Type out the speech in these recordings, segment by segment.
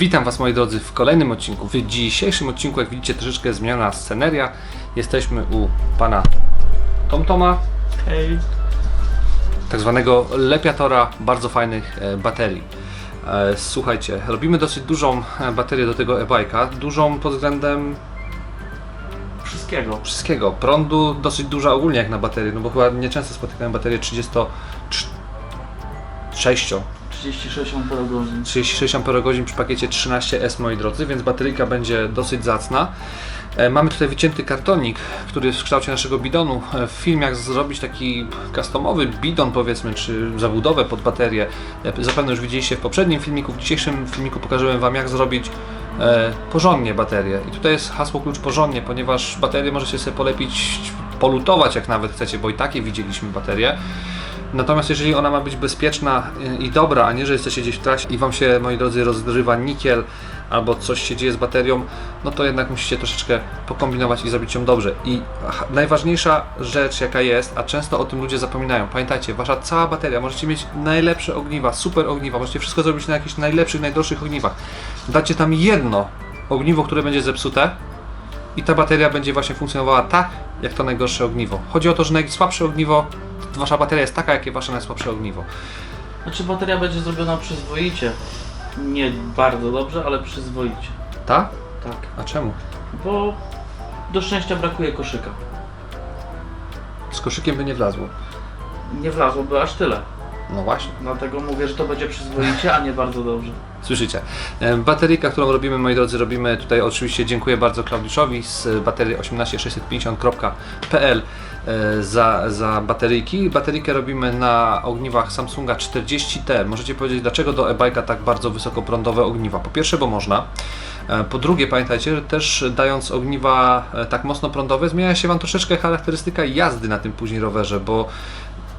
Witam Was moi drodzy w kolejnym odcinku. W dzisiejszym odcinku, jak widzicie, troszeczkę zmieniona sceneria. Jesteśmy u pana Tomtoma, Hej. tak zwanego lepiatora bardzo fajnych e, baterii. E, Słuchajcie, robimy dosyć dużą e, baterię do tego e-bike'a, dużą pod względem Wszystkiego. wszystkiego. Prądu dosyć duża ogólnie jak na baterię, no bo chyba nieczęsto spotykałem baterię 36 36 amperogodzin. 36 Ah przy pakiecie 13S moi drodzy, więc bateryjka będzie dosyć zacna. E, Mamy tutaj wycięty kartonik, który jest w kształcie naszego bidonu. E, W filmie jak zrobić taki customowy bidon powiedzmy, czy zabudowę pod baterię, e, zapewne już widzieliście w poprzednim filmiku, w dzisiejszym filmiku pokażemy Wam jak zrobić porządnie baterię. I tutaj jest hasło klucz porządnie, ponieważ baterię możecie sobie polepić, polutować jak nawet chcecie, bo i takie widzieliśmy baterię. Natomiast jeżeli ona ma być bezpieczna i dobra, a nie, że jesteście gdzieś w trasie i Wam się, moi drodzy, rozrywa nikiel albo coś się dzieje z baterią, no to jednak musicie troszeczkę pokombinować i zrobić ją dobrze. I najważniejsza rzecz, jaka jest, a często o tym ludzie zapominają, pamiętajcie, Wasza cała bateria, możecie mieć najlepsze ogniwa, super ogniwa, możecie wszystko zrobić na jakichś najlepszych, najdroższych ogniwach. Dacie tam jedno ogniwo, które będzie zepsute, i ta bateria będzie właśnie funkcjonowała tak, jak to najgorsze ogniwo. Chodzi o to, że najsłabsze ogniwo, wasza bateria jest taka, jakie wasze najsłabsze ogniwo. Znaczy bateria będzie zrobiona przyzwoicie. Nie bardzo dobrze, ale przyzwoicie. Tak? Tak. A czemu? Bo do szczęścia brakuje koszyka. Z koszykiem by nie wlazło. Nie wlazłoby aż tyle. No właśnie. Dlatego mówię, że to będzie przyzwoicie, a nie bardzo dobrze. Słyszycie. Bateryjka, którą robimy, moi drodzy, robimy tutaj oczywiście dziękuję bardzo Klaudiszowi z baterii 18650.pl e, za, za bateryjki. Bateryjkę robimy na ogniwach Samsunga 40T. Możecie powiedzieć, dlaczego do e-bike'a tak bardzo wysokoprądowe ogniwa? Po pierwsze, bo można. E, Po drugie, pamiętajcie, że też dając ogniwa e, tak mocno prądowe, zmienia się Wam troszeczkę charakterystyka jazdy na tym później rowerze, bo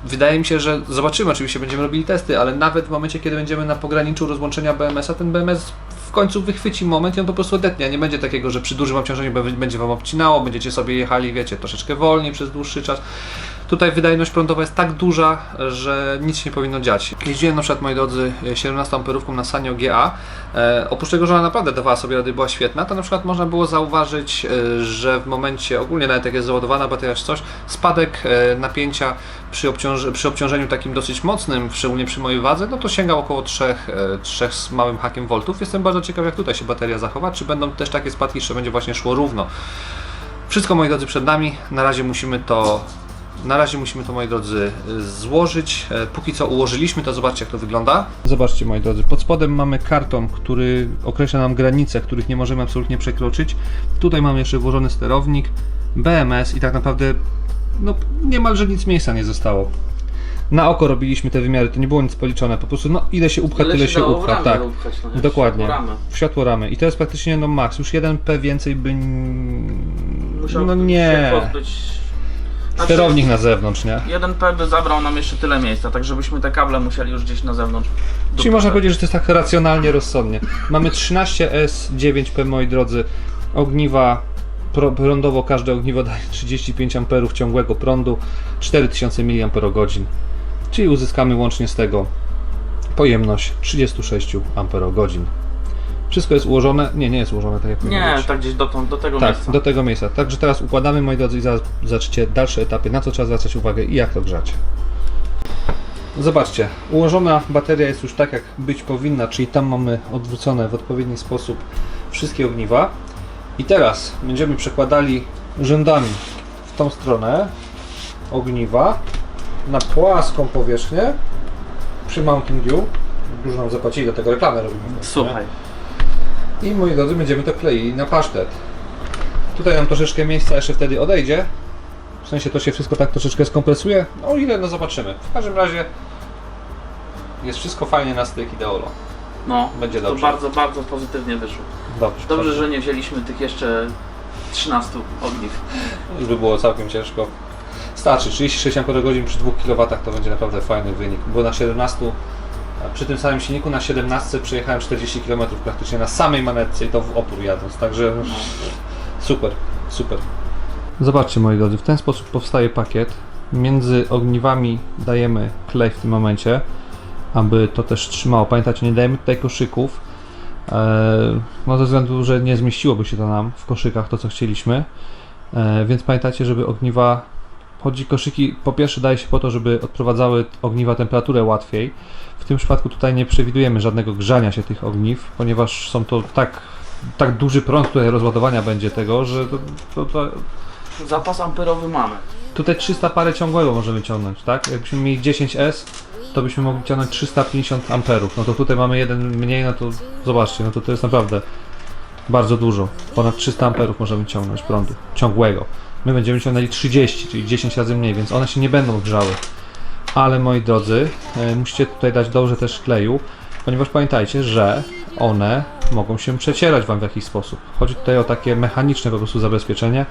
Wydaje mi się, że zobaczymy, oczywiście będziemy robili testy, ale nawet w momencie, kiedy będziemy na pograniczu rozłączenia BMS-a, ten BMS w końcu wychwyci moment i on po prostu odetnie. Nie będzie takiego, że przy dużym obciążeniu będzie Wam obcinało, będziecie sobie jechali, wiecie, troszeczkę wolniej przez dłuższy czas. Tutaj wydajność prądowa jest tak duża, że nic się nie powinno dziać. Jeździłem na przykład, moi drodzy, 17 amperówką na Sanyo GA. E, oprócz tego, że ona naprawdę dawała sobie rady, była świetna, to na przykład można było zauważyć, e, że w momencie, ogólnie nawet jak jest załadowana bateria czy coś, spadek e, napięcia przy, obciąż- przy obciążeniu takim dosyć mocnym, szczególnie przy mojej wadze, no to sięgał około 3, e, 3 z małym hakiem voltów. Jestem bardzo ciekaw, jak tutaj się bateria zachowa, czy będą też takie spadki, czy będzie właśnie szło równo. Wszystko, moi drodzy, przed nami. Na razie musimy to. Na razie musimy to, moi drodzy, złożyć. E, Póki co ułożyliśmy, to zobaczcie, jak to wygląda. Zobaczcie, moi drodzy, pod spodem mamy karton, który określa nam granice, których nie możemy absolutnie przekroczyć. Tutaj mamy jeszcze włożony sterownik, BMS i tak naprawdę no, niemalże nic miejsca nie zostało. Na oko robiliśmy te wymiary, to nie było nic policzone, po prostu no ile się upcha, tyle się w upcha, tak. upchać, no nie? Dokładnie. W światło ramy. I to jest praktycznie no max. Już 1P więcej by. Musiał No się nie. Znaczy, Sterownik na zewnątrz, nie? Jeden P by zabrał nam jeszcze tyle miejsca, tak żebyśmy te kable musieli już gdzieś na zewnątrz. Czyli można powiedzieć, że to jest tak racjonalnie, rozsądnie. Mamy 13S 9P, moi drodzy. Ogniwa pro- prądowo, każde ogniwo daje 35 A ciągłego prądu, 4000 mAh. Czyli uzyskamy łącznie z tego pojemność 36 Ah. Wszystko jest ułożone. Nie, nie jest ułożone tak jak powinno Nie, być. tak gdzieś dotąd, do tego Tak, miejsca. do tego miejsca. Także teraz układamy, moi drodzy, i zaraz zaczniecie dalsze etapy, na co trzeba zwracać uwagę i jak to grzać. Zobaczcie, ułożona bateria jest już tak, jak być powinna, czyli tam mamy odwrócone w odpowiedni sposób wszystkie ogniwa. I teraz będziemy przekładali rzędami w tą stronę ogniwa na płaską powierzchnię przy Mountain Dew. Dużo nam zapłacili, do tego reklamę robimy. Słuchaj. I moi drodzy, będziemy to kleili na pasztet. Tutaj nam troszeczkę miejsca jeszcze wtedy odejdzie. W sensie to się wszystko tak troszeczkę skompresuje. No o ile, no zobaczymy. W każdym razie jest wszystko fajnie na styk ideolo. No, Będzie to dobrze. bardzo, bardzo pozytywnie wyszło. Dobrze. Dobrze, że nie wzięliśmy tych jeszcze 13 ogniw. Już by było całkiem ciężko. Starczy, 36 Ah przy 2 kW to będzie naprawdę fajny wynik. Bo na 17, a przy tym samym silniku na 17 przejechałem 40 km praktycznie na samej manetce i to w opór jadąc, także No. Super, super. Zobaczcie moi drodzy, w ten sposób powstaje pakiet. Między ogniwami dajemy klej w tym momencie, aby to też trzymało. Pamiętajcie, nie dajemy tutaj koszyków, E, no ze względu, że nie zmieściłoby się to nam w koszykach to co chcieliśmy. E, więc pamiętajcie, żeby ogniwa chodzi koszyki po pierwsze daje się po to, żeby odprowadzały ogniwa temperaturę łatwiej. W tym przypadku tutaj nie przewidujemy żadnego grzania się tych ogniw, ponieważ są to tak, tak duży prąd tutaj rozładowania będzie tego, że to, to, to Zapas amperowy mamy. Tutaj 300 parę ciągłego możemy ciągnąć, tak? Jakbyśmy mieli 10S, to byśmy mogli ciągnąć 350 amperów. No to tutaj mamy jeden mniej, no to zobaczcie, no to to jest naprawdę bardzo dużo. Ponad 300 amperów możemy ciągnąć prądu ciągłego. My będziemy ciągnęli 30, czyli 10 razy mniej, więc one się nie będą grzały. Ale moi drodzy, e, musicie tutaj dać dobrze też kleju, ponieważ pamiętajcie, że one mogą się przecierać Wam w jakiś sposób. Chodzi tutaj o takie mechaniczne po prostu zabezpieczenie.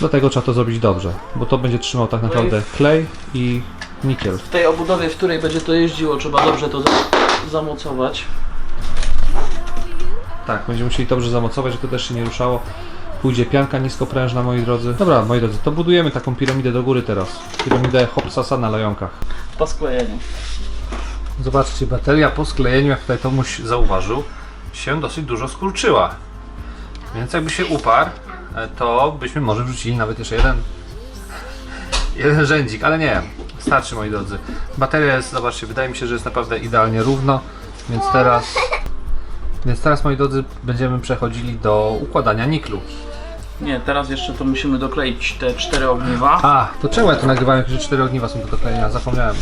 Dlatego trzeba to zrobić dobrze, bo to będzie trzymał tak naprawdę klej i nikiel. W tej obudowie, w której będzie to jeździło, trzeba dobrze to za- zamocować. Tak, będziemy musieli dobrze zamocować, żeby to też się nie ruszało. Pójdzie pianka niskoprężna, moi drodzy. Dobra, moi drodzy, to budujemy taką piramidę do góry teraz. Piramidę Hopsasa na lejonkach. Po sklejeniu. Zobaczcie, bateria po sklejeniu, jak tutaj Tomuś zauważył, się dosyć dużo skurczyła. Więc jakby się uparł, e, to byśmy może wrzucili nawet jeszcze jeden jeden rzędzik, ale nie, starczy moi drodzy. Bateria jest, zobaczcie, wydaje mi się, że jest naprawdę idealnie równo, więc teraz więc teraz moi drodzy będziemy przechodzili do układania niklu. Nie, teraz jeszcze to musimy dokleić te cztery ogniwa. A, to czemu ja tu nagrywałem, że cztery ogniwa są do doklejenia? Zapomniałem.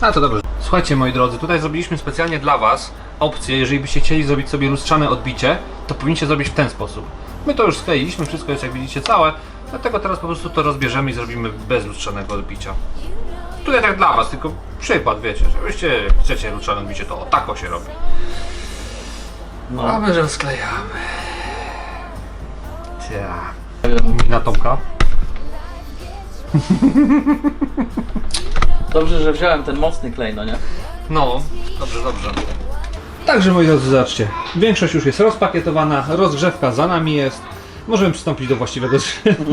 A, to dobrze. Słuchajcie, moi drodzy, tutaj zrobiliśmy specjalnie dla Was opcję, jeżeli byście chcieli zrobić sobie lustrzane odbicie, to powinniście zrobić w ten sposób. My to już skleiliśmy, wszystko jest jak widzicie całe, dlatego teraz po prostu to rozbierzemy i zrobimy bez lustrzanego odbicia. Tutaj tak dla Was, tylko przykład, wiecie, żebyście chcecie lustrzane odbicie, to o tako się robi. No. A my rozklejamy. Cia. Mina Tomka. Dobrze, że wziąłem ten mocny klej, no nie? No, dobrze, dobrze. Także moi drodzy, zobaczcie. Większość już jest rozpakietowana, rozgrzewka za nami jest. Możemy przystąpić do właściwego zgrzewu.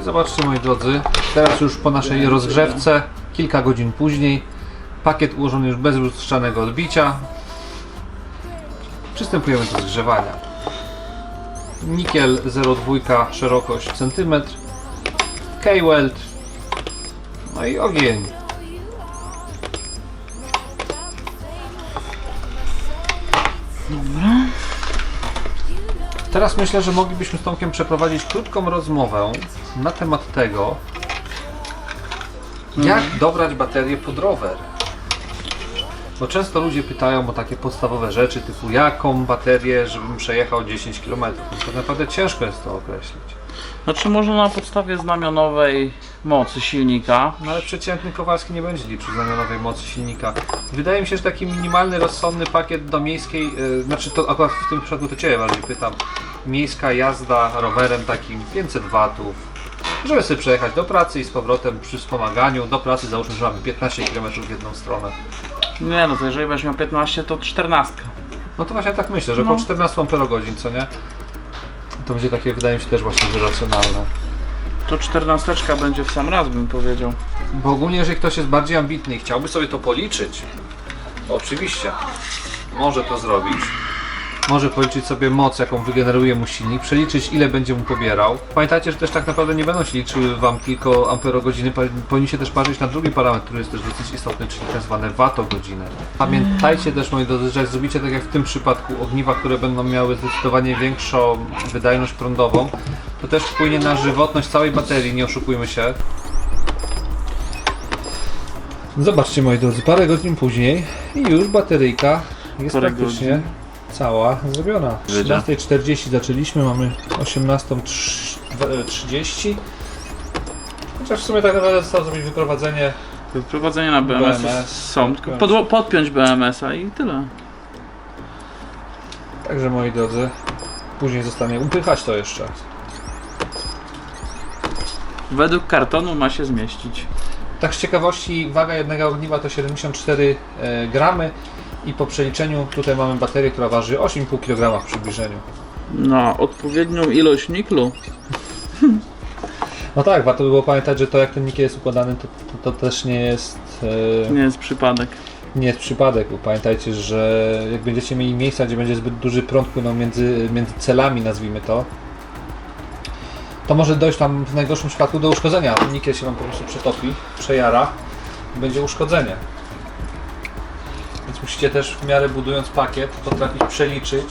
I zobaczcie moi drodzy, teraz już po naszej rozgrzewce, kilka godzin później, pakiet ułożony już bez lustrzanego odbicia. Przystępujemy do zgrzewania. Nikiel 0,2 szerokość centymetr, K-Weld, no i ogień. Teraz myślę, że moglibyśmy z Tomkiem przeprowadzić krótką rozmowę na temat tego, jak dobrać baterię pod rower. Bo często ludzie pytają o takie podstawowe rzeczy, typu jaką baterię, żebym przejechał 10 km. No tak naprawdę ciężko jest to określić. Znaczy może na podstawie znamionowej mocy silnika. No ale przeciętny Kowalski nie będzie liczył znamionowej mocy silnika. Wydaje mi się, że taki minimalny, rozsądny pakiet do miejskiej, yy, znaczy to akurat w tym przypadku to Ciebie bardziej pytam, miejska jazda rowerem takim 500 watów, żeby sobie przejechać do pracy i z powrotem przy wspomaganiu do pracy załóżmy, że mamy 15 km w jedną stronę. Nie no, to jeżeli będziesz miał 15, to 14. No to właśnie tak myślę, że No. po 14 amperogodzin, co nie? To będzie takie, wydaje mi się, też właśnie że racjonalne. To 14 będzie w sam raz, bym powiedział. Bo ogólnie, jeżeli ktoś jest bardziej ambitny i chciałby sobie to policzyć, to oczywiście może to zrobić. Może policzyć sobie moc, jaką wygeneruje mu silnik, przeliczyć ile będzie mu pobierał. Pamiętajcie, że też tak naprawdę nie będą się liczyły Wam tylko amperogodziny, Pa- powinniście też patrzeć na drugi parametr, który jest też dosyć istotny, czyli tak zwane watogodziny. Pamiętajcie też, moi drodzy, że jak zrobicie tak jak w tym przypadku ogniwa, które będą miały zdecydowanie większą wydajność prądową, to też wpłynie na żywotność całej baterii, nie oszukujmy się. Zobaczcie moi drodzy, parę godzin później i już bateryjka jest Parę praktycznie godzin. Cała zrobiona. O Wiedział. 13.40 zaczęliśmy, mamy 18.30. Chociaż w sumie tak naprawdę zostało zrobić wyprowadzenie. Wyprowadzenia na BMS, BMS. są, tylko podło- podpiąć BMS-a i tyle. Także moi drodzy, później zostanie upychać to jeszcze. Według kartonu ma się zmieścić. Tak z ciekawości waga jednego ogniwa to 74 e, gramy i po przeliczeniu tutaj mamy baterię, która waży 8,5 kg w przybliżeniu. Na odpowiednią ilość niklu. No tak, warto by było pamiętać, że to jak ten nikiel jest układany, to, to, to też nie jest. e, Nie jest przypadek. nie jest przypadek, bo pamiętajcie, że jak będziecie mieli miejsca, gdzie będzie zbyt duży prąd płynął między, między celami, nazwijmy to, to może dojść tam w najgorszym przypadku do uszkodzenia. Nikiel się Wam po prostu przetopi, przejara i będzie uszkodzenie. Musicie też w miarę budując pakiet potrafić przeliczyć,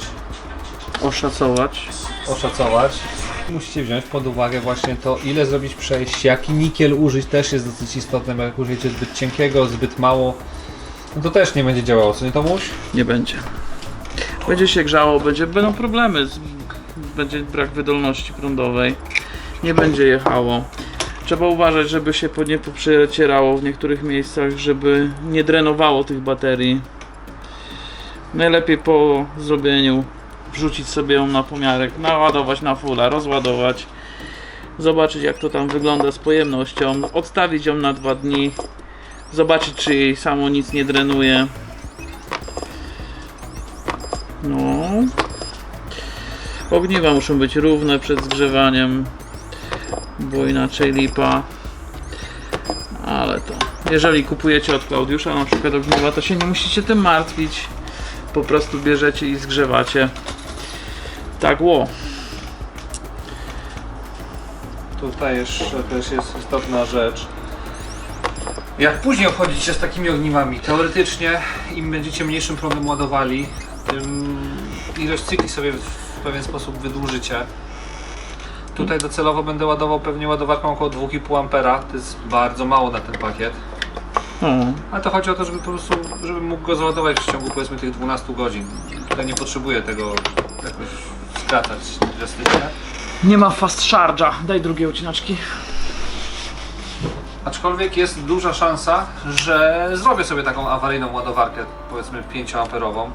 Oszacować. oszacować. Musicie wziąć pod uwagę właśnie to, ile zrobić przejść, jaki nikiel użyć też jest dosyć istotne, bo jak użyjecie zbyt cienkiego, zbyt mało, no to też nie będzie działało, co nie Tomuś? Nie będzie. Będzie się grzało, będzie, będą problemy, z, będzie brak wydolności prądowej, nie będzie jechało. Trzeba uważać, żeby się po nie poprzecierało w niektórych miejscach, żeby nie drenowało tych baterii. Najlepiej po zrobieniu wrzucić sobie ją na pomiarek, naładować na fulla, rozładować, zobaczyć jak to tam wygląda z pojemnością, odstawić ją na dwa dni, zobaczyć czy jej samo nic nie drenuje. No. Ogniwa muszą być równe przed zgrzewaniem, bo inaczej lipa. Ale to, jeżeli kupujecie od Klaudiusza na przykład ogniwa, to się nie musicie tym martwić. Po prostu bierzecie i zgrzewacie. Tak ło. Tutaj jeszcze też jest istotna rzecz. Jak później obchodzić się z takimi ogniwami? Teoretycznie im będziecie mniejszym prądem ładowali, tym ilość cykli sobie w pewien sposób wydłużycie. Tutaj docelowo będę ładował pewnie ładowarką około 2,5 ampera. To jest bardzo mało na ten pakiet. O, Ale to chodzi o to, żeby po prostu, żebym mógł go załadować w ciągu powiedzmy tych 12 godzin. Tutaj nie potrzebuję tego jakoś skracać drastycznie. nie ma fast charge'a. Daj drugie odcinaczki. Aczkolwiek jest duża szansa, że zrobię sobie taką awaryjną ładowarkę, powiedzmy 5 amperową.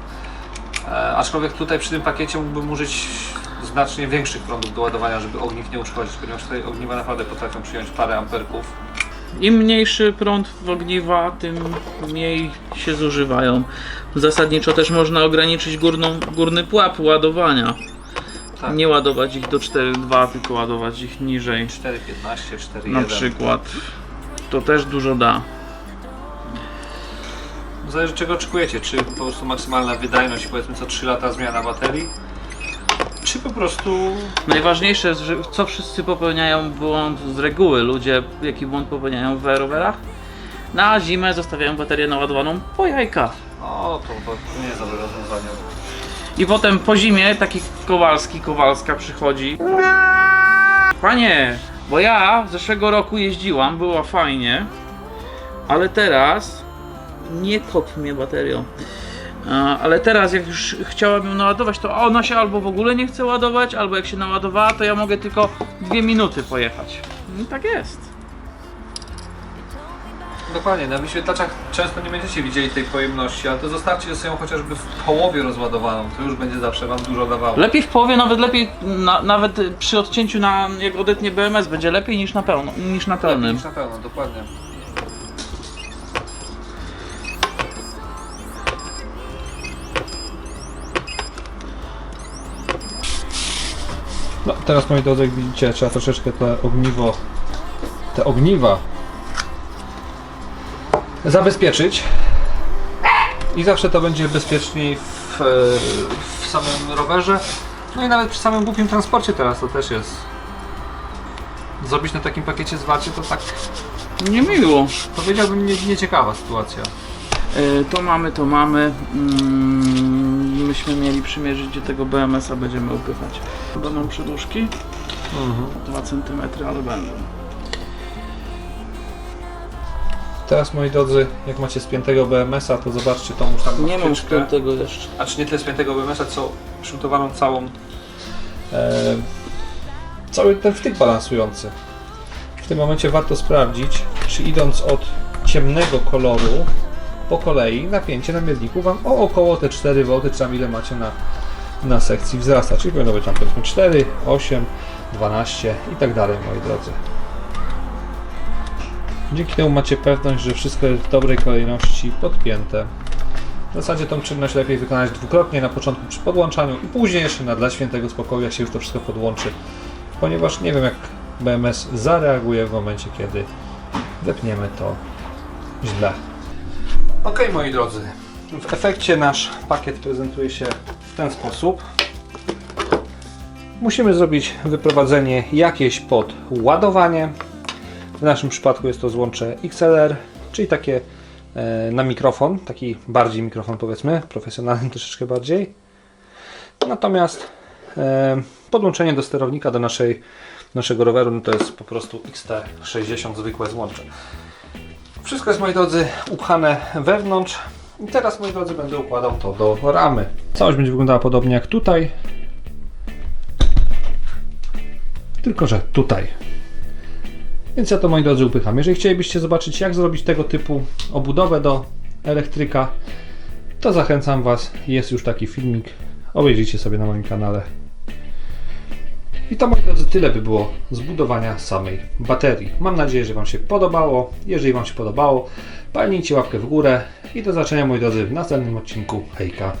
E, aczkolwiek tutaj przy tym pakiecie mógłbym użyć znacznie większych prądów do ładowania, żeby ogniw nie uszkodzić, ponieważ tutaj ogniwa naprawdę potrafią przyjąć parę amperków. Im mniejszy prąd w ogniwa, tym mniej się zużywają. Zasadniczo też można ograniczyć górną, górny pułap ładowania. Tak. Nie ładować ich do 4.2, tylko ładować ich niżej. 4,15, 4,1. Na przykład. To też dużo da. Zależy czego oczekujecie, czy po prostu maksymalna wydajność, powiedzmy co 3 lata zmiana baterii, czy po prostu Najważniejsze jest, że co wszyscy popełniają błąd z reguły. Ludzie jaki błąd popełniają w rowerach? Na zimę zostawiają baterię naładowaną po jajka. o to, to nie jest dobre rozwiązanie. I potem po zimie taki Kowalski, Kowalska przychodzi. Panie, bo ja zeszłego roku jeździłam, było fajnie, ale teraz nie kop mnie baterią. Ale teraz jak już chciałabym ją naładować, to ona się albo w ogóle nie chce ładować, albo jak się naładowała, to ja mogę tylko dwie minuty pojechać. I tak jest. Dokładnie, na wyświetlaczach często nie będziecie widzieli tej pojemności, ale to zostawcie sobie ją chociażby w połowie rozładowaną, to już będzie zawsze Wam dużo dawało. Lepiej w połowie, nawet lepiej, na, nawet przy odcięciu na, jak odetnie BMS, będzie lepiej niż na pełno, niż na Lepiej pełnym. niż na pewno, dokładnie. No, teraz moi drodzy, jak widzicie, trzeba troszeczkę te ogniwo, te ogniwa zabezpieczyć i zawsze to będzie bezpieczniej w, w samym rowerze, no i nawet przy samym głupim transporcie teraz to też jest. Zrobić na takim pakiecie zwarcie to tak Niemiło. powiedziałbym nie, nieciekawa sytuacja. E, To mamy, to mamy. Mm, Myśmy mieli przymierzyć do tego BMS-a, będziemy upychać. Będą przedłużki, 2 cm, ale będą. Teraz moi drodzy, jak macie spiętego BMS-a, to zobaczcie tą już tam Nie mam spiętego jeszcze. A czy nie tyle spiętego BMS-a, co przygotowaną całą e, cały ten wtyk balansujący. W tym momencie warto sprawdzić, czy idąc od ciemnego koloru po kolei napięcie na mierniku Wam o około te 4 V, czy tam ile macie na, na sekcji wzrasta. Czyli powinno być tam powiedzmy 4, 8, 12 i tak dalej moi drodzy. Dzięki temu macie pewność, że wszystko jest w dobrej kolejności podpięte. W zasadzie tą czynność lepiej wykonać dwukrotnie na początku przy podłączaniu i później jeszcze na dla świętego spokoju, jak się już to wszystko podłączy. Ponieważ nie wiem jak BMS zareaguje w momencie, kiedy wepniemy to źle. Ok, moi drodzy, w efekcie nasz pakiet prezentuje się w ten sposób. Musimy zrobić wyprowadzenie jakieś pod ładowanie. W naszym przypadku jest to złącze XLR, czyli takie e, na mikrofon, taki bardziej mikrofon powiedzmy, profesjonalny troszeczkę bardziej. Natomiast e, podłączenie do sterownika do naszej, naszego roweru no to jest po prostu XT60 zwykłe złącze. Wszystko jest moi drodzy upchane wewnątrz i teraz moi drodzy będę układał to do ramy. Całość będzie wyglądała podobnie jak tutaj, tylko że tutaj. Więc ja to moi drodzy upycham. Jeżeli chcielibyście zobaczyć jak zrobić tego typu obudowę do elektryka, to zachęcam Was. Jest już taki filmik. Obejrzyjcie sobie na moim kanale. I to moi drodzy tyle by było z budowania samej baterii. Mam nadzieję, że Wam się podobało. Jeżeli Wam się podobało, palnijcie łapkę w górę i do zobaczenia moi drodzy w następnym odcinku. Hejka!